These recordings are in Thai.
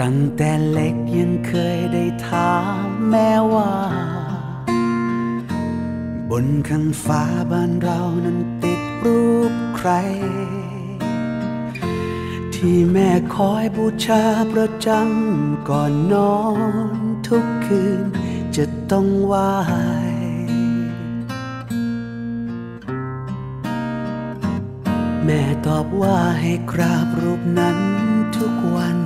ตั้งแต่เล็กยังเคยได้ถามแม่ว่า บนข้างฟ้าบ้านเรานั้นติดรูปใคร ที่แม่คอยบูชาประจำก่อนนอนทุกคืนจะต้องไหวแม่ตอบว่าให้กราบรูปนั้นทุกวัน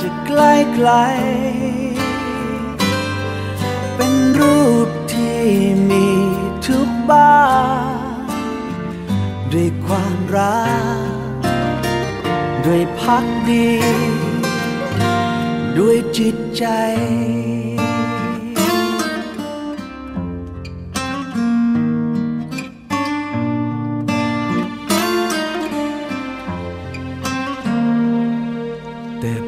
จะใกล้ไกล เป็นรูปที่มีทุกบ้านด้วยความรัก ด้วยพักดี ด้วยจิตใจเติบโต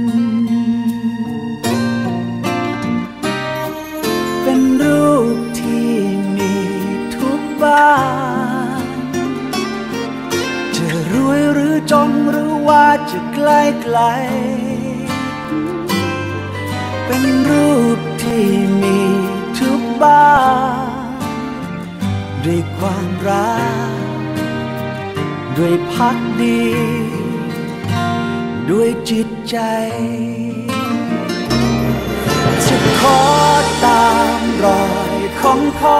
็น จะใกล้ไกล เป็นรูปที่มีทุกบ้านด้วยความรัก ด้วยพักดี ด้วยจิตใจ จะขอตามรอยของพ่อ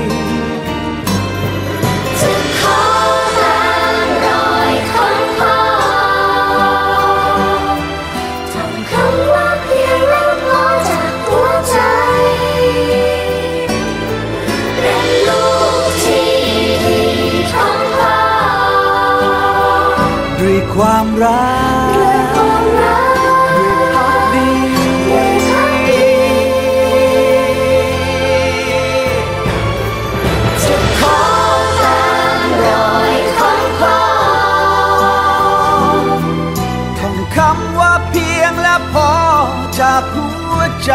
ความรักด้วยความรักด้วยพักดีด้วยพักดี จะขอตามรอยของพ่อท่องคำว่าเพียงและพอจากหัวใจ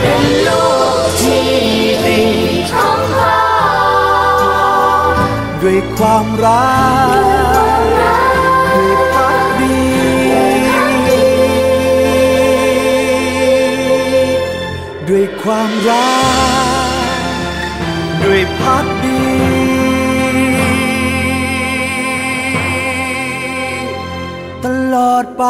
เป็นลูก ด้วยความรักด้วยพักดีด้วยความรักด้วยพักดีตลอดไป